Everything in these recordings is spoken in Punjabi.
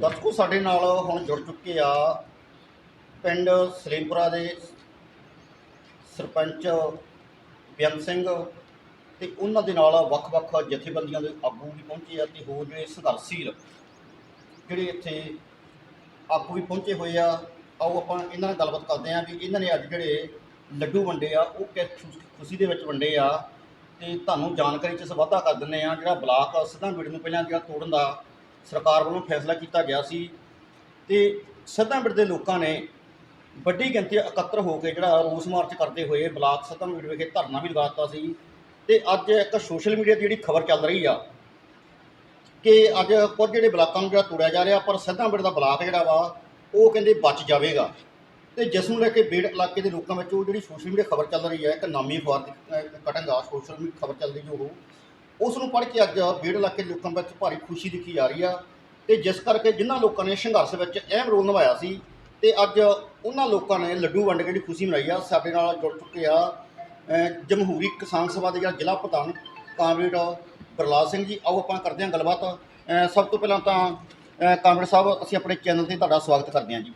ਦਰਸ਼ਕੋ, ਸਾਡੇ ਨਾਲ ਹੁਣ ਜੁੜ ਚੁੱਕੇ ਆ ਪਿੰਡ ਸਲੀਮਪੁਰਾ ਦੇ ਸਰਪੰਚ ਬਿਆਨ ਸਿੰਘ ਤੇ ਉਹਨਾਂ ਦੇ ਨਾਲ ਵੱਖ-ਵੱਖ ਜਥੇਬੰਦੀਆਂ ਦੇ ਆਗੂ ਵੀ ਪਹੁੰਚੇ ਆ ਤੇ ਹੋਰ ਜਿਹੜੇ ਸੰਘਰਸ਼ੀਲ ਜਿਹੜੇ ਇੱਥੇ ਆਗੂ ਵੀ ਪਹੁੰਚੇ ਹੋਏ ਆ, ਆਓ ਆਪਾਂ ਇਹਨਾਂ ਨਾਲ ਗੱਲਬਾਤ ਕਰਦੇ ਆ ਵੀ ਇਹਨਾਂ ਨੇ ਅੱਜ ਜਿਹੜੇ ਲੱਡੂ ਵੰਡੇ ਆ, ਉਹ ਕਿਸ ਖੁਸ਼- ਖੁਸ਼ੀ ਦੇ ਵਿੱਚ ਵੰਡੇ ਆ ਤੇ ਤੁਹਾਨੂੰ ਜਾਣਕਾਰੀ ਚ ਵਾਧਾ ਕਰ ਦਿੰਨੇ ਆ ਜਿਹੜਾ ਬਲਾਕ ਸਿੱਧਾ ਬਿੜ ਨੂੰ ਪਹਿਲਾਂ ਜਿਹੜਾ ਤੋੜਨ ਦਾ ਸਰਕਾਰ ਵੱਲੋਂ ਫੈਸਲਾ ਕੀਤਾ ਗਿਆ ਸੀ ਤੇ ਸਿੱਧਾ ਬਿੜ ਦੇ ਲੋਕਾਂ ਨੇ ਵੱਡੀ ਗਿਣਤੀ ਇਕੱਤਰ ਹੋ ਕੇ ਜਿਹੜਾ ਰੋਸ ਮਾਰਚ ਕਰਦੇ ਹੋਏ ਬਲਾਕ ਸਿੱਧਾ ਬਿੜ ਵਿਖੇ ਧਰਨਾ ਵੀ ਲਗਾ ਦਿੱਤਾ ਸੀ ਤੇ ਅੱਜ ਇੱਕ ਸੋਸ਼ਲ ਮੀਡੀਆ 'ਤੇ ਜਿਹੜੀ ਖਬਰ ਚੱਲ ਰਹੀ ਆ ਕਿ ਅੱਜ ਕੁਝ ਜਿਹੜੇ ਬਲਾਕਾਂ ਨੂੰ ਜਿਹੜਾ ਤੋੜਿਆ ਜਾ ਰਿਹਾ, ਪਰ ਸਿੱਧਾ ਬੇੜ ਦਾ ਬਲਾਕ ਜਿਹੜਾ ਵਾ, ਉਹ ਕਹਿੰਦੇ ਬਚ ਜਾਵੇਗਾ। ਤੇ ਜਿਸ ਨੂੰ ਲੈ ਕੇ ਬੇੜ ਇਲਾਕੇ ਦੇ ਲੋਕਾਂ ਵਿੱਚ ਉਹ ਜਿਹੜੀ ਸੋਸ਼ਲ ਮੀਡੀਆ ਖਬਰ ਚੱਲ ਰਹੀ ਹੈ, ਇੱਕ ਨਾਮੀ ਅਖਬਾਰ ਦੀ ਕਟੰਗ ਆ ਸੋਸ਼ਲ ਮੀਡੀਆ ਖਬਰ ਚੱਲ ਰਹੀ ਜੋ ਉਹ। ਉਸ ਨੂੰ ਪੜ੍ਹ ਕੇ ਅੱਜ ਬੇੜ ਇਲਾਕੇ ਦੇ ਲੋਕਾਂ ਵਿੱਚ ਭਾਰੀ ਖੁਸ਼ੀ ਦਿਖੀ ਜਾ ਰਹੀ ਆ। ਤੇ ਜਿਸ ਕਰਕੇ ਜਿਨ੍ਹਾਂ ਲੋਕਾਂ ਨੇ ਸੰਘਰਸ਼ ਵਿੱਚ ਅਹਿਮ ਰੋਲ ਨਿਭਾਇਆ ਸੀ, ਤੇ ਅੱਜ ਉਹਨਾਂ ਲੋਕਾਂ ਨੇ ਲੱਡੂ ਵੰਡ ਕੇ ਜਿਹੜੀ ਖੁਸ਼ੀ ਮਨਾਈ ਆ, ਸਾਡੇ ਨਾਲ ਜੁੜ ਚੁੱਕੇ ਆ ਜਮਹੂਰੀ ਕਿਸਾਨ ਸਭਾ ਦੇ ਜਿਹੜਾ ਜ਼ਿਲ੍ਹਾ ਪ੍ਰਧਾਨ ਕਾਮਰੇਡ ਪ੍ਰਲਾਦ ਸਿੰਘ ਜੀ, ਆਓ ਆਪਾਂ ਕਰਦੇ ਹਾਂ ਗੱਲਬਾਤ। ਅਹ ਸਭ ਤੋਂ ਪਹਿਲਾਂ ਤਾਂ, ਅਹ ਕਾਮਰੇਡ ਸਾਹਿਬ, ਅਸੀਂ ਆਪਣੇ ਚੈਨਲ ਤੇ ਤੁਹਾਡਾ ਸਵਾਗਤ ਕਰਦੇ ਹਾਂ ਜੀ।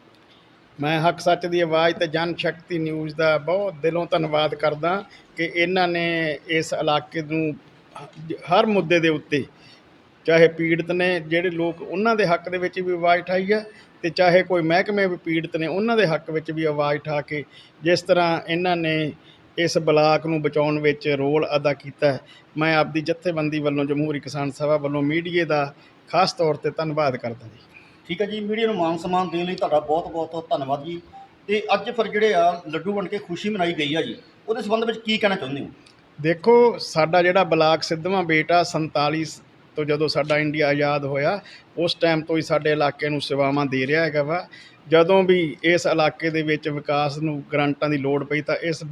ਮੈਂ ਹੱਕ ਸੱਚ ਦੀ ਆਵਾਜ਼ ਤੇ ਜਨ ਸ਼ਕਤੀ ਨਿਊਜ਼ ਦਾ ਬਹੁਤ ਦਿਲੋਂ ਧੰਨਵਾਦ ਕਰਦਾ ਕਿ ਇਹਨਾਂ ਨੇ ਇਸ ਇਲਾਕੇ ਨੂੰ ਹਰ ਮੁੱਦੇ ਦੇ ਉੱਤੇ, ਚਾਹੇ ਪੀੜਤ ਨੇ, ਜਿਹੜੇ ਲੋਕ ਉਹਨਾਂ ਦੇ ਹੱਕ ਦੇ ਵਿੱਚ ਵੀ ਆਵਾਜ਼ ਉਠਾਈ ਹੈ ਤੇ ਚਾਹੇ ਕੋਈ ਮਹਿਕਮੇ ਵੀ ਪੀੜਤ ਨੇ, ਉਹਨਾਂ ਦੇ ਹੱਕ ਵਿੱਚ ਵੀ ਆਵਾਜ਼ ਉਠਾ ਕੇ ਜਿਸ ਤਰ੍ਹਾਂ ਇਹਨਾਂ ਨੇ ਇਸ ਬਲਾਕ ਨੂੰ ਬਚਾਉਣ ਵਿੱਚ ਰੋਲ ਅਦਾ ਕੀਤਾ ਹੈ, ਮੈਂ ਆਪਦੀ ਜਥੇਬੰਦੀ ਵੱਲੋਂ ਜਮਹੂਰੀ ਕਿਸਾਨ ਸਭਾ ਵੱਲੋਂ ਮੀਡੀਏ ਦਾ ਖਾਸ ਤੌਰ ਤੇ ਧੰਨਵਾਦ ਕਰਦਾ ਜੀ। ਠੀਕ ਹੈ ਜੀ ਮੀਡੀਆ ਨੂੰ ਮਾਨ ਸਨਮਾਨ ਦੇਣ ਲਈ ਤੁਹਾਡਾ ਬਹੁਤ ਬਹੁਤ ਧੰਨਵਾਦ ਜੀ। ਤੇ ਅੱਜ ਫਿਰ ਜਿਹੜੇ ਆ ਲੱਡੂ ਵੰਡ ਕੇ ਖੁਸ਼ੀ ਮਨਾਈ ਗਈ ਆ ਜੀ ਉਹਦੇ ਸੰਬੰਧ ਵਿੱਚ ਕੀ ਕਹਿਣਾ ਚਾਹੁੰਦੇ ਹੋ? ਦੇਖੋ ਸਾਡਾ ਜਿਹੜਾ ਬਲਾਕ ਸਿੱਧਵਾਂ ਬੇਟਾ 47 ਤੋਂ ਜਦੋਂ ਸਾਡਾ ਇੰਡੀਆ ਆਜ਼ਾਦ ਹੋਇਆ ਉਸ ਟਾਈਮ ਤੋਂ ਹੀ ਸਾਡੇ ਇਲਾਕੇ ਨੂੰ ਸੇਵਾਵਾਂ ਦੇ ਰਿਹਾ ਹੈਗਾ ਵਾ। ਜਦੋਂ ਵੀ ਇਸ ਇਲਾਕੇ ਦੇ ਵਿੱਚ ਵਿਕਾਸ ਨੂੰ ਗ੍ਰਾਂਟਾਂ ਦੀ ਲੋੜ ਪਈ ਤਾਂ ਇਸ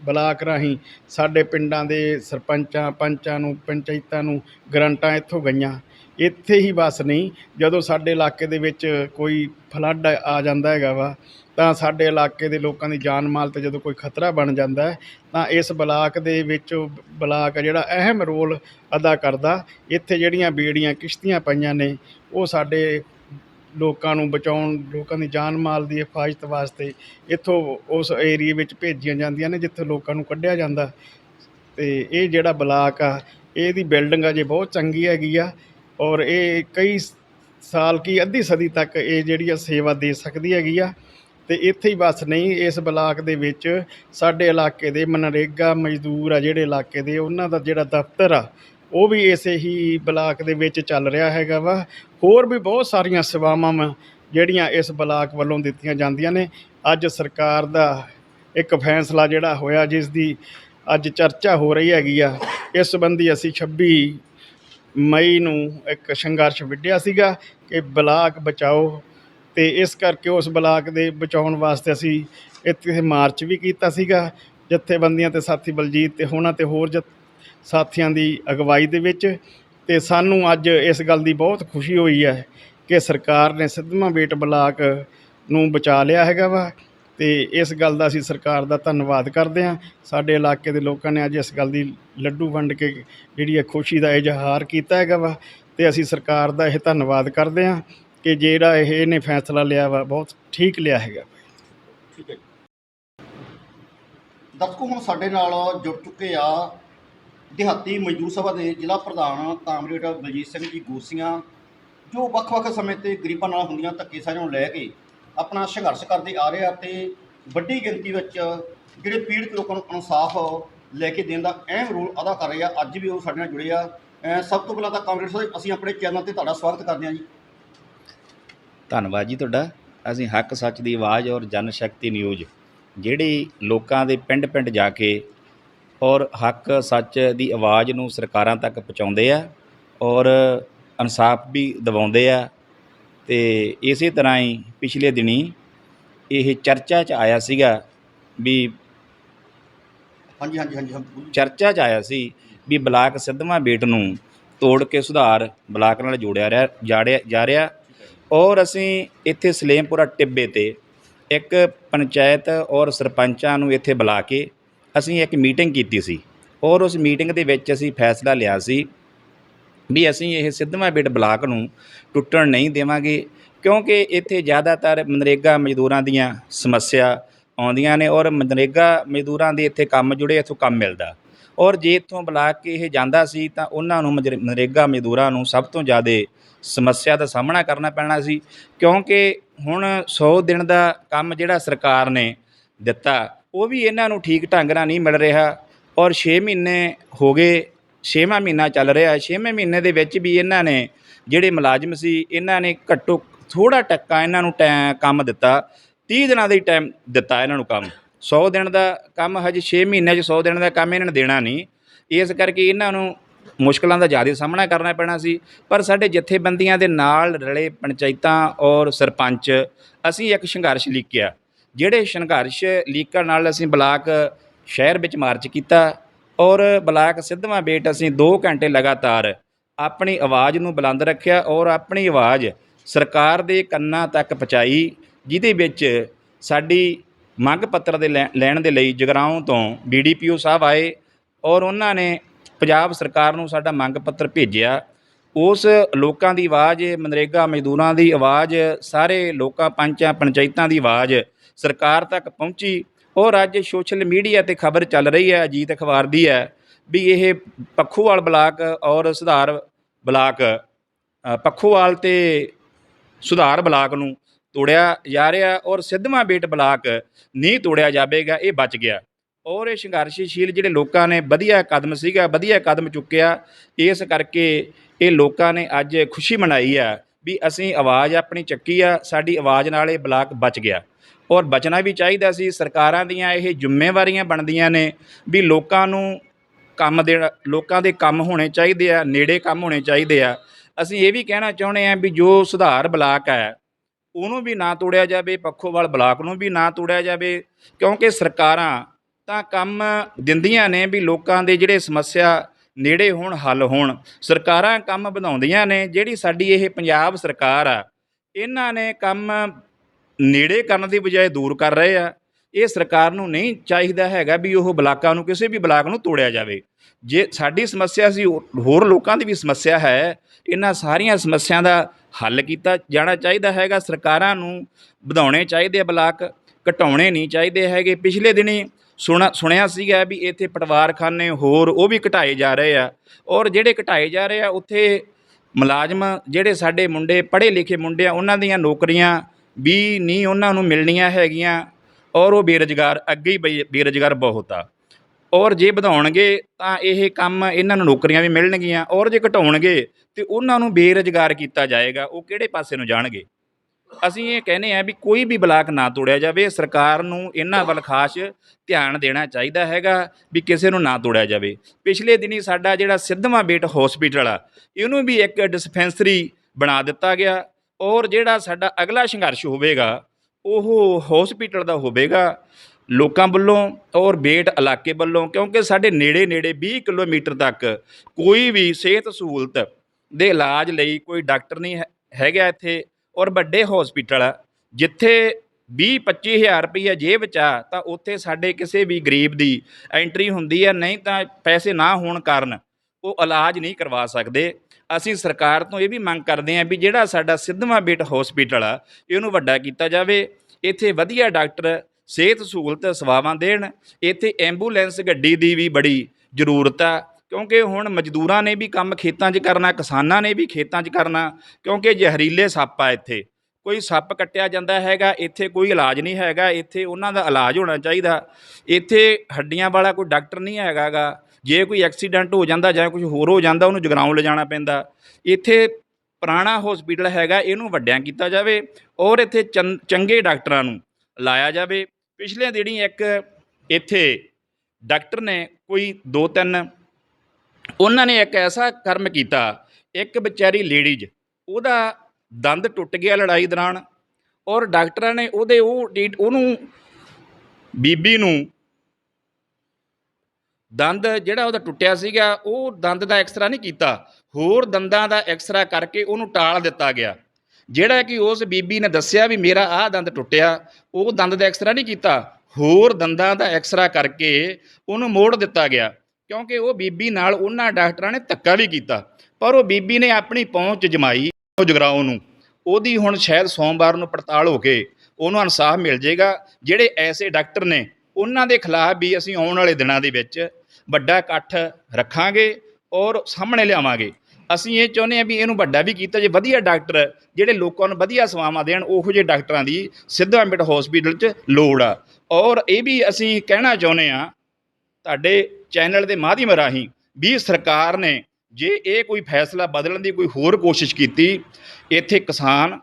ਬਲਾਕ ਰਾਹੀਂ ਸਾਡੇ ਪਿੰਡਾਂ ਦੇ ਸਰਪੰਚਾਂ, ਪੰਚਾਂ ਨੂੰ, ਪੰਚਾਇਤਾਂ ਨੂੰ ਗਰੰਟਾਂ ਇੱਥੋਂ ਗਈਆਂ। ਇੱਥੇ ਹੀ ਬਸ ਨਹੀਂ, ਜਦੋਂ ਸਾਡੇ ਇਲਾਕੇ ਦੇ ਵਿੱਚ ਕੋਈ ਫਲੱਡ ਆ ਜਾਂਦਾ ਹੈਗਾ ਵਾ, ਤਾਂ ਸਾਡੇ ਇਲਾਕੇ ਦੇ ਲੋਕਾਂ ਦੀ ਜਾਨ ਮਾਲ ਤੇ ਜਦੋਂ ਕੋਈ ਖਤਰਾ ਬਣ ਜਾਂਦਾ ਤਾਂ ਇਸ ਬਲਾਕ ਦੇ ਵਿੱਚ ਉਹ ਬਲਾਕ ਜਿਹੜਾ ਅਹਿਮ ਰੋਲ ਅਦਾ ਕਰਦਾ। ਇੱਥੇ ਜਿਹੜੀਆਂ ਬੇੜੀਆਂ ਕਿਸ਼ਤੀਆਂ ਪਈਆਂ ਨੇ, ਉਹ ਸਾਡੇ ਲੋਕਾਂ ਨੂੰ ਬਚਾਉਣ, ਲੋਕਾਂ ਦੀ ਜਾਨ ਮਾਲ ਦੀ ਹਿਫਾਜ਼ਤ ਵਾਸਤੇ ਇੱਥੋਂ ਉਸ ਏਰੀਏ ਵਿੱਚ ਭੇਜੀਆਂ ਜਾਂਦੀਆਂ ਨੇ, ਜਿੱਥੇ ਲੋਕਾਂ ਨੂੰ ਕੱਢਿਆ ਜਾਂਦਾ। ਅਤੇ ਇਹ ਜਿਹੜਾ ਬਲਾਕ ਆ, ਇਹਦੀ ਬਿਲਡਿੰਗ ਆ ਜੇ ਬਹੁਤ ਚੰਗੀ ਹੈਗੀ ਆ ਔਰ ਇਹ ਕਈ ਸਾਲ ਕੀ ਅੱਧੀ ਸਦੀ ਤੱਕ ਇਹ ਜਿਹੜੀ ਆ ਸੇਵਾ ਦੇ ਸਕਦੀ ਹੈਗੀ ਆ। ਅਤੇ ਇੱਥੇ ਹੀ ਬਸ ਨਹੀਂ, ਇਸ ਬਲਾਕ ਦੇ ਵਿੱਚ ਸਾਡੇ ਇਲਾਕੇ ਦੇ ਮਨਰੇਗਾ ਮਜ਼ਦੂਰ ਆ ਜਿਹੜੇ ਇਲਾਕੇ ਦੇ, ਉਹਨਾਂ ਦਾ ਜਿਹੜਾ ਦਫ਼ਤਰ ਆ ਉਹ ਵੀ ਇਸੇ ਹੀ ਬਲਾਕ ਦੇ ਵਿੱਚ ਚੱਲ ਰਿਹਾ ਹੈਗਾ ਵਾ। ਹੋਰ ਵੀ ਬਹੁਤ ਸਾਰੀਆਂ ਸੇਵਾਵਾਂ ਵਾ ਜਿਹੜੀਆਂ ਇਸ ਬਲਾਕ ਵੱਲੋਂ ਦਿੱਤੀਆਂ ਜਾਂਦੀਆਂ ਨੇ। ਅੱਜ ਸਰਕਾਰ ਦਾ ਇੱਕ ਫੈਸਲਾ ਜਿਹੜਾ ਹੋਇਆ ਜਿਸ ਦੀ ਅੱਜ ਚਰਚਾ ਹੋ ਰਹੀ ਹੈਗੀ ਆ। ਇਸ ਸੰਬੰਧੀ ਅਸੀਂ 26 ਮਈ ਨੂੰ ਇੱਕ ਸੰਘਰਸ਼ ਵਿੱਢਿਆ ਸੀਗਾ ਕਿ ਬਲਾਕ ਬਚਾਓ ਤੇ ਇਸ ਕਰਕੇ ਉਸ ਬਲਾਕ ਦੇ ਬਚਾਉਣ ਵਾਸਤੇ ਅਸੀਂ ਇੱਥੇ ਮਾਰਚ ਵੀ ਕੀਤਾ ਸੀਗਾ। ਜਥੇਬੰਦੀਆਂ ਤੇ ਸਾਥੀ ਬਲਜੀਤ ਤੇ ਹੋਣਾ ਤੇ ਹੋਰ ਜਥ- ਸਾਥੀਆਂ ਦੀ ਅਗਵਾਈ ਦੇ ਵਿੱਚ ਤੇ ਸਾਨੂੰ ਅੱਜ ਇਸ ਗੱਲ ਦੀ ਬਹੁਤ ਖੁਸ਼ੀ ਹੋਈ ਹੈ ਕਿ ਸਰਕਾਰ ਨੇ ਸਿੱਧਵਾਂ ਬੇਟ ਬਲਾਕ ਨੂੰ ਬਚਾ ਲਿਆ ਹੈਗਾ ਵਾ ਤੇ ਇਸ ਗੱਲ ਦਾ ਅਸੀਂ ਸਰਕਾਰ ਦਾ ਧੰਨਵਾਦ ਕਰਦੇ ਹਾਂ। ਸਾਡੇ ਇਲਾਕੇ ਦੇ ਲੋਕਾਂ ਨੇ ਅੱਜ ਇਸ ਗੱਲ ਦੀ ਲੱਡੂ ਵੰਡ ਕੇ ਜਿਹੜੀ ਹੈ ਖੁਸ਼ੀ ਦਾ ਇਜ਼ਹਾਰ ਕੀਤਾ ਹੈਗਾ ਵਾ ਤੇ ਅਸੀਂ ਸਰਕਾਰ ਦਾ ਇਹ ਧੰਨਵਾਦ ਕਰਦੇ ਹਾਂ ਕਿ ਜਿਹੜਾ ਇਹ ਇਹਨੇ ਫੈਸਲਾ ਲਿਆ ਵਾ, ਬਹੁਤ ਠੀਕ ਲਿਆ ਹੈਗਾ। ਠੀਕ ਹੈ ਜੀ। ਦਰਸ਼ਕੋ, ਹੁਣ ਸਾਡੇ ਨਾਲ ਜੁੜ ਚੁੱਕੇ ਆ ਦਿਹਾਤੀ ਮਜ਼ਦੂਰ ਸਭਾ ਦੇ ਜ਼ਿਲ੍ਹਾ ਪ੍ਰਧਾਨ ਕਾਮਰੇਡ ਬਲਜੀਤ ਸਿੰਘ ਜੀ ਗੋਸੀਆਂ, ਜੋ ਵੱਖ-ਵੱਖ ਸਮੇਂ ਤੇ ਗਰੀਬਾਂ ਨਾਲ ਹੁੰਦੀਆਂ ਧੱਕੇ ਸਾਰਿਆਂ ਨੂੰ ਲੈ ਕੇ ਆਪਣਾ ਸੰਘਰਸ਼ ਕਰਦੇ ਆ ਰਹੇ ਆ ਤੇ ਵੱਡੀ ਗਿਣਤੀ ਵਿੱਚ ਜਿਹੜੇ ਪੀੜਤ ਲੋਕਾਂ ਨੂੰ ਇਨਸਾਫ ਲੈ ਕੇ ਦੇਣ ਦਾ ਅਹਿਮ ਰੋਲ ਅਦਾ ਕਰ ਰਹੇ ਆ, ਅੱਜ ਵੀ ਉਹ ਸਾਡੇ ਨਾਲ ਜੁੜੇ ਆ। ਸਭ ਤੋਂ ਪਹਿਲਾਂ ਤਾਂ ਕਾਮਰੇਡ ਸਾਹਿਬ, ਅਸੀਂ ਆਪਣੇ ਚੈਨਲ ਤੇ ਤੁਹਾਡਾ ਸਵਾਗਤ ਕਰਦੇ ਹਾਂ ਜੀ। ਧੰਨਵਾਦ ਜੀ ਤੁਹਾਡਾ। ਅਸੀਂ ਹੱਕ ਸੱਚ ਦੀ ਆਵਾਜ਼ ਔਰ ਜਨ ਸ਼ਕਤੀ ਨਿਊਜ਼, ਜਿਹੜੀ ਲੋਕਾਂ ਦੇ ਪਿੰਡ-ਪਿੰਡ ਜਾ ਕੇ ਔਰ ਹੱਕ ਸੱਚ ਦੀ ਆਵਾਜ਼ ਨੂੰ ਸਰਕਾਰਾਂ ਤੱਕ ਪਹੁੰਚਾਉਂਦੇ ਆ ਔਰ ਇਨਸਾਫ ਵੀ ਦਿਵਾਉਂਦੇ ਆ ਤੇ ਇਸੇ ਤਰ੍ਹਾਂ ਹੀ ਪਿਛਲੇ ਦਿਨੀ ਇਹ ਚਰਚਾ 'ਚ ਆਇਆ ਸੀਗਾ ਵੀ ਹਾਂਜੀ ਹਾਂਜੀ ਹਾਂਜੀ। ਚਰਚਾ 'ਚ ਆਇਆ ਸੀ ਵੀ ਬਲਾਕ ਸਿੱਧਵਾਂ ਬੇਟ ਨੂੰ ਤੋੜ ਕੇ ਸੁਧਾਰ ਬਲਾਕ ਨਾਲ ਜੋੜਿਆ ਰਿਹਾ ਜਾੜਿਆ ਜਾ ਰਿਹਾ ਔਰ ਅਸੀਂ ਇੱਥੇ ਸਲੇਮਪੁਰਾ ਟਿੱਬੇ ਤੇ ਇੱਕ ਪੰਚਾਇਤ ਔਰ ਸਰਪੰਚਾਂ ਨੂੰ ਇੱਥੇ ਬੁਲਾ ਕੇ ਅਸੀਂ ਇੱਕ ਮੀਟਿੰਗ ਕੀਤੀ ਸੀ। ਔਰ ਉਸ ਮੀਟਿੰਗ ਦੇ ਵਿੱਚ ਅਸੀਂ ਫੈਸਲਾ ਲਿਆ ਸੀ ਵੀ ਅਸੀਂ ਇਹ ਸਿੱਧਵਾਂ ਬਿੱਟ ਬਲਾਕ ਨੂੰ ਟੁੱਟਣ ਨਹੀਂ ਦੇਵਾਂਗੇ, ਕਿਉਂਕਿ ਇੱਥੇ ਜ਼ਿਆਦਾਤਰ ਮਨਰੇਗਾ ਮਜ਼ਦੂਰਾਂ ਦੀਆਂ ਸਮੱਸਿਆ ਆਉਂਦੀਆਂ ਨੇ ਔਰ ਮਨਰੇਗਾ ਮਜ਼ਦੂਰਾਂ ਦੇ ਇੱਥੇ ਕੰਮ ਜੁੜੇ, ਇੱਥੋਂ ਕੰਮ ਮਿਲਦਾ। ਔਰ ਜੇ ਇੱਥੋਂ ਬਲਾਕ ਕੇ ਇਹ ਜਾਂਦਾ ਸੀ ਤਾਂ ਉਹਨਾਂ ਨੂੰ ਮਜਰ- ਮਨਰੇਗਾ ਮਜ਼ਦੂਰਾਂ ਨੂੰ ਸਭ ਤੋਂ ਜ਼ਿਆਦਾ ਸਮੱਸਿਆ ਦਾ ਸਾਹਮਣਾ ਕਰਨਾ ਪੈਣਾ ਸੀ, ਕਿਉਂਕਿ ਹੁਣ 100 ਦਿਨ ਦਾ ਕੰਮ ਜਿਹੜਾ ਸਰਕਾਰ ਨੇ ਦਿੱਤਾ ਉਹ ਵੀ ਇਹਨਾਂ ਨੂੰ ਠੀਕ ਢੰਗ ਨਾਲ ਨਹੀਂ ਮਿਲ ਰਿਹਾ ਔਰ 6 ਮਹੀਨੇ ਹੋ ਗਏ, ਛੇਵਾਂ ਮਹੀਨਾ ਚੱਲ ਰਿਹਾ। ਹੈ ਛੇਵੇਂ ਮਹੀਨੇ ਦੇ ਵਿੱਚ ਵੀ ਇਹਨਾਂ ਨੇ ਜਿਹੜੇ ਮੁਲਾਜ਼ਮ ਸੀ, ਇਹਨਾਂ ਨੇ ਘੱਟੋ ਥੋੜਾ ਟੱਕਾ ਇਹਨਾਂ ਨੂੰ ਟੈ- ਕੰਮ ਦਿੱਤਾ। 30 ਦਿਨਾਂ ਦਾ ਹੀ ਟਾਈਮ ਦਿੱਤਾ ਇਹਨਾਂ ਨੂੰ ਕੰਮ। 100 ਦਿਨ ਦਾ ਕੰਮ ਹਜੇ 6 ਮਹੀਨਿਆਂ 'ਚ 100 ਦਿਨ ਦਾ ਕੰਮ ਇਹਨਾਂ ਨੇ ਦੇਣਾ ਨਹੀਂ। ਇਸ ਕਰਕੇ ਇਹਨਾਂ ਨੂੰ ਮੁਸ਼ਕਲਾਂ ਦਾ ਜ਼ਿਆਦਾ ਸਾਹਮਣਾ ਕਰਨਾ ਪੈਣਾ ਸੀ। ਪਰ ਸਾਡੇ ਜਥੇਬੰਦੀਆਂ ਦੇ ਨਾਲ ਰਲੇ ਪੰਚਾਇਤਾਂ ਔਰ ਸਰਪੰਚ, ਅਸੀਂ ਇੱਕ ਸੰਘਰਸ਼ ਲਿਖਿਆ ਜਿਹੜੇ ਸੰਘਰਸ਼ ਲੀਕਣ ਨਾਲ ਅਸੀਂ ਬਲਾਕ ਸ਼ਹਿਰ ਵਿੱਚ ਮਾਰਚ ਕੀਤਾ ਔਰ ਬਲਾਕ ਸਿੱਧਵਾਂ ਬੇਟ ਅਸੀਂ 2 ਘੰਟੇ ਲਗਾਤਾਰ ਆਪਣੀ ਆਵਾਜ਼ ਨੂੰ ਬੁਲੰਦ ਰੱਖਿਆ ਔਰ ਆਪਣੀ ਆਵਾਜ਼ ਸਰਕਾਰ ਦੇ ਕੰਨਾਂ ਤੱਕ ਪਹੁੰਚਾਈ, ਜਿਹਦੇ ਵਿੱਚ ਸਾਡੀ ਮੰਗ ਪੱਤਰ ਦੇ ਲੈ- ਲੈਣ ਦੇ ਲਈ ਜਗਰਾਉਂ ਤੋਂ ਬੀਡੀਪੀਓ ਸਾਹਿਬ ਆਏ ਔਰ ਉਹਨਾਂ ਨੇ ਪੰਜਾਬ ਸਰਕਾਰ ਨੂੰ ਸਾਡਾ ਮੰਗ ਪੱਤਰ ਭੇਜਿਆ। ਉਸ ਲੋਕਾਂ ਦੀ ਆਵਾਜ਼, ਮਨਰੇਗਾ ਮਜ਼ਦੂਰਾਂ ਦੀ ਆਵਾਜ਼, ਸਾਰੇ ਲੋਕਾਂ, ਪੰਚਾਂ, ਪੰਚਾਇਤਾਂ ਦੀ ਆਵਾਜ਼ ਸਰਕਾਰ ਤੱਕ ਪਹੁੰਚੀ। ਔਰ ਅੱਜ ਸੋਸ਼ਲ ਮੀਡੀਆ ਤੇ ਖਬਰ ਚੱਲ ਰਹੀ ਹੈ, ਅਜੀਤ ਅਖਬਾਰ ਦੀ ਹੈ, ਵੀ ਇਹ ਪੱਖੂਵਾਲ ਬਲਾਕ ਔਰ ਸੁਧਾਰ ਬਲਾਕ ਪੱਖੂਵਾਲ ਤੇ ਸੁਧਾਰ ਬਲਾਕ ਨੂੰ ਤੋੜਿਆ ਜਾ ਰਿਹਾ ਔਰ ਸਿੱਧਵਾਂ ਬੇਟ ਬਲਾਕ ਨਹੀਂ ਤੋੜਿਆ ਜਾਵੇਗਾ, ਇਹ ਬਚ ਗਿਆ। ਔਰ ਇਹ ਸੰਘਰਸ਼ਸ਼ੀਲ ਜਿਹੜੇ ਲੋਕਾਂ ਨੇ ਵਧੀਆ ਕਦਮ ਸੀਗਾ, ਵਧੀਆ ਕਦਮ ਚੁੱਕਿਆ, ਇਸ ਕਰਕੇ ਇਹ ਲੋਕਾਂ ਨੇ ਅੱਜ ਖੁਸ਼ੀ ਮਨਾਈ ਆ ਵੀ ਅਸੀਂ ਆਵਾਜ਼ ਆਪਣੀ ਚੱਕੀ ਆ, ਸਾਡੀ ਆਵਾਜ਼ ਨਾਲ ਇਹ ਬਲਾਕ ਬਚ ਗਿਆ। ਔਰ ਬਚਣਾ ਵੀ ਚਾਹੀਦਾ ਸੀ, ਸਰਕਾਰਾਂ ਦੀਆਂ ਇਹ ਜ਼ਿੰਮੇਵਾਰੀਆਂ ਬਣਦੀਆਂ ਨੇ ਵੀ ਲੋਕਾਂ ਨੂੰ ਕੰਮ ਦੇਣਾ, ਲੋਕਾਂ ਦੇ ਕੰਮ ਹੋਣੇ ਚਾਹੀਦੇ ਆ, ਨੇੜੇ ਕੰਮ ਹੋਣੇ ਚਾਹੀਦੇ ਆ। ਅਸੀਂ ਇਹ ਵੀ ਕਹਿਣਾ ਚਾਹੁੰਦੇ ਆ ਵੀ ਜੋ ਸੁਧਾਰ ਬਲਾਕ ਹੈ, ਉਹਨੂੰ ਵੀ ਨਾ ਤੋੜਿਆ ਜਾਵੇ, ਪੱਖੋਵਾਲ ਬਲਾਕ ਨੂੰ ਵੀ ਨਾ ਤੋੜਿਆ ਜਾਵੇ, ਕਿਉਂਕਿ ਸਰਕਾਰਾਂ ਤਾਂ ਕੰਮ ਦਿੰਦੀਆਂ ਨੇ ਵੀ ਲੋਕਾਂ ਦੇ ਜਿਹੜੇ ਸਮੱਸਿਆ ਨੇੜੇ ਹੋਣ, ਹੱਲ ਹੋਣ। ਸਰਕਾਰਾਂ ਕੰਮ ਵਧਾਉਂਦੀਆਂ ਨੇ, ਜਿਹੜੀ ਸਾਡੀ ਇਹ ਪੰਜਾਬ ਸਰਕਾਰ ਆ, ਇਹਨਾਂ ਨੇ ਕੰਮ ਨੇੜੇ ਕਰਨ ਦੀ ਬਜਾਏ ਦੂਰ ਕਰ ਰਹੇ ਆ। ਇਹ ਸਰਕਾਰ ਨੂੰ ਨਹੀਂ ਚਾਹੀਦਾ ਹੈਗਾ ਵੀ ਉਹ ਬਲਾਕਾਂ ਨੂੰ, ਕਿਸੇ ਵੀ ਬਲਾਕ ਨੂੰ ਤੋੜਿਆ ਜਾਵੇ। ਜੇ ਸਾਡੀ ਸਮੱਸਿਆ ਸੀ ਹੋਰ ਲੋਕਾਂ ਦੀ ਵੀ ਸਮੱਸਿਆ ਹੈ, ਇਹਨਾਂ ਸਾਰੀਆਂ ਸਮੱਸਿਆ ਦਾ ਹੱਲ ਕੀਤਾ ਜਾਣਾ ਚਾਹੀਦਾ ਹੈਗਾ। ਸਰਕਾਰਾਂ ਨੂੰ ਵਧਾਉਣੇ ਚਾਹੀਦੇ ਆ ਬਲਾਕ, ਘਟਾਉਣੇ ਨਹੀਂ ਚਾਹੀਦੇ ਹੈਗੇ। ਪਿਛਲੇ ਦਿਨੀ ਸੁਣਾ ਸੁਣਿਆ ਸੀਗਾ ਵੀ ਇੱਥੇ ਪਟਵਾਰਖਾਨੇ ਹੋਰ ਉਹ ਵੀ ਘਟਾਏ ਜਾ ਰਹੇ ਆ। ਔਰ ਜਿਹੜੇ ਘਟਾਏ ਜਾ ਰਹੇ ਆ, ਉੱਥੇ ਮੁਲਾਜ਼ਮ ਜਿਹੜੇ ਸਾਡੇ ਮੁੰਡੇ ਪੜ੍ਹੇ ਲਿਖੇ ਮੁੰਡੇ ਆ, ਉਹਨਾਂ ਦੀਆਂ ਨੌਕਰੀਆਂ ਵੀ ਨਹੀਂ ਉਹਨਾਂ ਨੂੰ ਮਿਲਣੀਆਂ ਹੈਗੀਆਂ ਔਰ ਉਹ ਬੇਰੁਜ਼ਗਾਰ, ਅੱਗੇ ਹੀ ਬੇਰੁਜ਼ਗਾਰ ਬਹੁਤ ਆ। ਔਰ ਜੇ ਵਧਾਉਣਗੇ ਤਾਂ ਇਹ ਕੰਮ ਇਹਨਾਂ ਨੂੰ ਨੌਕਰੀਆਂ ਵੀ ਮਿਲਣਗੀਆਂ ਔਰ ਜੇ ਘਟਾਉਣਗੇ ਤੇ ਉਹਨਾਂ ਨੂੰ ਬੇਰੁਜ਼ਗਾਰ ਕੀਤਾ ਜਾਏਗਾ, ਉਹ ਕਿਹੜੇ ਪਾਸੇ ਨੂੰ ਜਾਣਗੇ? ਅਸੀਂ ਇਹ ਕਹਿੰਦੇ ਆ ਵੀ ਕੋਈ ਵੀ ਬਲਾਕ ਨਾ ਤੋੜਿਆ ਜਾਵੇ, ਸਰਕਾਰ ਨੂੰ ਇਹਨਾਂ ਵੱਲ ਖਾਸ ਧਿਆਨ ਦੇਣਾ ਚਾਹੀਦਾ ਹੈਗਾ ਵੀ ਕਿਸੇ ਨੂੰ ਨਾ ਤੋੜਿਆ ਜਾਵੇ। ਪਿਛਲੇ ਦਿਨੀ ਸਾਡਾ ਜਿਹੜਾ ਸਿੱਧਵਾਂ ਬੇਟ ਹਸਪੀਟਲ ਆ, ਇਹਨੂੰ ਵੀ ਇੱਕ ਡਿਸਪੈਂਸਰੀ ਬਣਾ ਦਿੱਤਾ ਗਿਆ ਔਰ ਜਿਹੜਾ ਸਾਡਾ ਅਗਲਾ ਸੰਘਰਸ਼ ਹੋਵੇਗਾ, ਉਹ ਹਸਪੀਟਲ ਦਾ ਹੋਵੇਗਾ ਲੋਕਾਂ ਵੱਲੋਂ ਔਰ ਬੇਟ ਇਲਾਕੇ ਵੱਲੋਂ, ਕਿਉਂਕਿ ਸਾਡੇ ਨੇੜੇ ਨੇੜੇ 20 ਕਿਲੋਮੀਟਰ ਤੱਕ ਕੋਈ ਵੀ ਸਿਹਤ ਸਹੂਲਤ ਦੇ ਇਲਾਜ ਲਈ ਕੋਈ ਡਾਕਟਰ ਨਹੀਂ ਹੈ- ਹੈਗਾ ਇੱਥੇ। ਔਰ ਵੱਡੇ ਹਸਪੀਟਲ ਆ, ਜਿੱਥੇ 20 25000 ਰੁਪਈਆ ਜੇਬ 'ਚ ਆ, ਤਾਂ ਉੱਥੇ ਸਾਡੇ ਕਿਸੇ ਵੀ ਗਰੀਬ ਦੀ ਐਂਟਰੀ ਹੁੰਦੀ ਹੈ ਨਹੀਂ ਤਾਂ ਪੈਸੇ ਨਾ ਹੋਣ ਕਾਰਨ ਉਹ ਇਲਾਜ ਨਹੀਂ ਕਰਵਾ ਸਕਦੇ। ਅਸੀਂ ਸਰਕਾਰ ਤੋਂ ਇਹ ਵੀ ਮੰਗ ਕਰਦੇ ਹਾਂ ਵੀ ਜਿਹੜਾ ਸਾਡਾ ਸਿੱਧਵਾਂ ਬੇਟ ਹਸਪੀਟਲ ਆ, ਇਹਨੂੰ ਵੱਡਾ ਕੀਤਾ ਜਾਵੇ। ਇੱਥੇ ਵਧੀਆ ਡਾਕਟਰ ਸਿਹਤ ਸਹੂਲਤ ਸੇਵਾਵਾਂ ਦੇਣ। ਇੱਥੇ ਐਂਬੂਲੈਂਸ ਗੱਡੀ ਦੀ ਵੀ ਬੜੀ ਜ਼ਰੂਰਤ ਆ। ਕਿਉਂਕਿ ਹੁਣ ਮਜ਼ਦੂਰਾਂ ਨੇ ਵੀ ਕੰਮ ਖੇਤਾਂ 'ਚ ਕਰਨਾ, ਕਿਸਾਨਾਂ ਨੇ ਵੀ ਖੇਤਾਂ 'ਚ ਕਰਨਾ, ਕਿਉਂਕਿ ਜ਼ਹਿਰੀਲੇ ਸੱਪ ਆ ਇੱਥੇ। ਕੋਈ ਸੱਪ ਕੱਟਿਆ ਜਾਂਦਾ ਹੈਗਾ, ਇੱਥੇ ਕੋਈ ਇਲਾਜ ਨਹੀਂ ਹੈਗਾ, ਇੱਥੇ ਉਹਨਾਂ ਦਾ ਇਲਾਜ ਹੋਣਾ ਚਾਹੀਦਾ। ਇੱਥੇ ਹੱਡੀਆਂ ਵਾਲਾ ਕੋਈ ਡਾਕਟਰ ਨਹੀਂ ਹੈਗਾਗਾ। ਜੇ ਕੋਈ ਐਕਸੀਡੈਂਟ ਹੋ ਜਾਂਦਾ ਜਾਂ ਕੁਝ ਹੋਰ ਹੋ ਜਾਂਦਾ, ਉਹਨੂੰ ਜਗਰਾਉਂ ਲਿਜਾਣਾ ਪੈਂਦਾ। ਇੱਥੇ ਪੁਰਾਣਾ ਹਸਪੀਟਲ ਹੈਗਾ, ਇਹਨੂੰ ਵੱਡਿਆਂ ਕੀਤਾ ਜਾਵੇ ਔਰ ਇੱਥੇ ਚੰ- ਚੰਗੇ ਡਾਕਟਰਾਂ ਨੂੰ ਲਾਇਆ ਜਾਵੇ। ਪਿਛਲੇ ਦਿਨੀ ਇੱਕ ਇੱਥੇ ਡਾਕਟਰ ਨੇ ਕੋਈ ਦੋ ਤਿੰਨ ਉਹਨਾਂ ਨੇ ਇੱਕ ਐਸਾ ਕਰਮ ਕੀਤਾ, ਇੱਕ ਵਿਚਾਰੀ ਲੇਡੀਜ਼ ਉਹਦਾ ਦੰਦ ਟੁੱਟ ਗਿਆ ਲੜਾਈ ਦੌਰਾਨ ਔਰ ਡਾਕਟਰਾਂ ਨੇ ਉਹਦੇ ਉਹ ਡੀ- ਉਹਨੂੰ ਬੀਬੀ ਨੂੰ ਦੰਦ ਜਿਹੜਾ ਉਹਦਾ ਟੁੱਟਿਆ ਸੀਗਾ, ਉਹ ਦੰਦ ਦਾ ਐਕਸਰਾ ਨਹੀਂ ਕੀਤਾ, ਹੋਰ ਦੰਦਾਂ ਦਾ ਐਕਸਰਾ ਕਰਕੇ ਉਹਨੂੰ ਟਾਲ ਦਿੱਤਾ ਗਿਆ। ਜਿਹੜਾ ਕਿ ਉਸ ਬੀਬੀ ਨੇ ਦੱਸਿਆ ਵੀ ਮੇਰਾ ਆਹ ਦੰਦ ਟੁੱਟਿਆ, ਉਹ ਦੰਦ ਦਾ ਐਕਸਰਾ ਨਹੀਂ ਕੀਤਾ, ਹੋਰ ਦੰਦਾਂ ਦਾ ਐਕਸਰਾ ਕਰਕੇ ਉਹਨੂੰ ਮੋੜ ਦਿੱਤਾ ਗਿਆ। ਕਿਉਂਕਿ ਉਹ ਬੀਬੀ ਨਾਲ ਉਹਨਾਂ ਡਾਕਟਰਾਂ ਨੇ ਧੱਕਾ ਵੀ ਕੀਤਾ, ਪਰ ਉਹ ਬੀਬੀ ਨੇ ਆਪਣੀ ਪਹੁੰਚ ਜਮਾਈ ਉਹ ਜਗਰਾਉਂ ਨੂੰ। ਉਹਦੀ ਹੁਣ ਸ਼ਾਇਦ ਸੋਮਵਾਰ ਨੂੰ ਪੜਤਾਲ ਹੋ ਕੇ ਉਹਨੂੰ ਇਨਸਾਫ ਮਿਲ ਜਾਏਗਾ। ਜਿਹੜੇ ਐਸੇ ਡਾਕਟਰ ਨੇ, ਉਹਨਾਂ ਦੇ ਖਿਲਾਫ ਵੀ ਅਸੀਂ ਆਉਣ ਵਾਲੇ ਦਿਨਾਂ ਦੇ ਵਿੱਚ ਵੱਡਾ ਇਕੱਠ ਰੱਖਾਂਗੇ ਔਰ ਸਾਹਮਣੇ ਲਿਆਵਾਂਗੇ। ਅਸੀਂ ਇਹ ਚਾਹੁੰਦੇ ਹਾਂ ਵੀ ਇਹਨੂੰ ਵੱਡਾ ਵੀ ਕੀਤਾ ਜੇ ਵਧੀਆ ਡਾਕਟਰ, ਜਿਹੜੇ ਲੋਕਾਂ ਨੂੰ ਵਧੀਆ ਸੇਵਾਵਾਂ ਦੇਣ, ਉਹੋ ਜਿਹੇ ਡਾਕਟਰਾਂ ਦੀ ਸਿੱਧਾ ਮਿੰਟ ਹਸਪੀਟਲ 'ਚ ਲੋੜ ਆ। ਔਰ ਇਹ ਵੀ ਅਸੀਂ ਕਹਿਣਾ ਚਾਹੁੰਦੇ ਹਾਂ ਤੁਹਾਡੇ ਚੈਨਲ ਦੇ ਮਾਧਿਅਮ ਰਾਹੀਂ ਵੀ ਸਰਕਾਰ ਨੇ ਜੇ ਇਹ ਕੋਈ ਫੈਸਲਾ ਬਦਲਣ ਦੀ ਕੋਈ ਹੋਰ ਕੋਸ਼ਿਸ਼ ਕੀਤੀ, ਇੱਥੇ ਕਿਸਾਨ,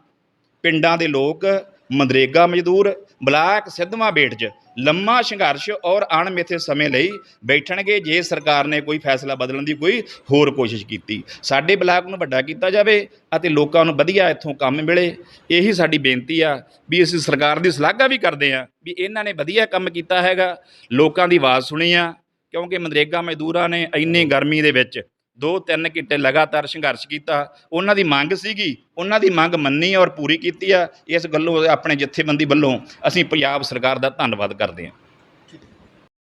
ਪਿੰਡਾਂ ਦੇ ਲੋਕ ਮਨਰੇਗਾ ਮਜ਼ਦੂਰ, ਬਲਾਕ ਸਿੱਧਵਾਂ ਬੇਟ 'ਚ ਲੰਮਾ ਸੰਘਰਸ਼ ਔਰ ਅਣਮਿੱਥੇ ਸਮੇਂ ਲਈ ਬੈਠਣਗੇ ਜੇ ਸਰਕਾਰ ਨੇ ਕੋਈ ਫੈਸਲਾ ਬਦਲਣ ਦੀ ਕੋਈ ਹੋਰ ਕੋਸ਼ਿਸ਼ ਕੀਤੀ। ਸਾਡੇ ਬਲਾਕ ਨੂੰ ਵੱਡਾ ਕੀਤਾ ਜਾਵੇ ਅਤੇ ਲੋਕਾਂ ਨੂੰ ਵਧੀਆ ਇੱਥੋਂ ਕੰਮ ਮਿਲੇ, ਇਹੀ ਸਾਡੀ ਬੇਨਤੀ ਆ ਵੀ ਅਸੀਂ ਸਰਕਾਰ ਦੀ ਸ਼ਲਾਘਾ ਵੀ ਕਰਦੇ ਆ ਵੀ ਇਹਨਾਂ ਨੇ ਵਧੀਆ ਕੰਮ ਕੀਤਾ ਹੈਗਾ। ਲੋਕਾਂ ਦੀ ਆਵਾਜ਼ ਸੁਣੀ ਆ, ਕਿਉਂਕਿ ਮਨਰੇਗਾ ਮਜ਼ਦੂਰਾਂ ਨੇ ਇੰਨੀ ਗਰਮੀ ਦੇ ਵਿੱਚ ਦੋ ਤਿੰਨ ਘੰਟੇ ਲਗਾਤਾਰ ਸੰਘਰਸ਼ ਕੀਤਾ। ਉਹਨਾਂ ਦੀ ਮੰਗ ਸੀਗੀ, ਉਹਨਾਂ ਦੀ ਮੰਗ ਮੰਨੀ ਔਰ ਪੂਰੀ ਕੀਤੀ ਆ। ਇਸ ਗੱਲੋਂ ਆਪਣੇ ਜਥੇਬੰਦੀ ਵੱਲੋਂ ਅਸੀਂ ਪੰਜਾਬ ਸਰਕਾਰ ਦਾ ਧੰਨਵਾਦ ਕਰਦੇ ਹਾਂ।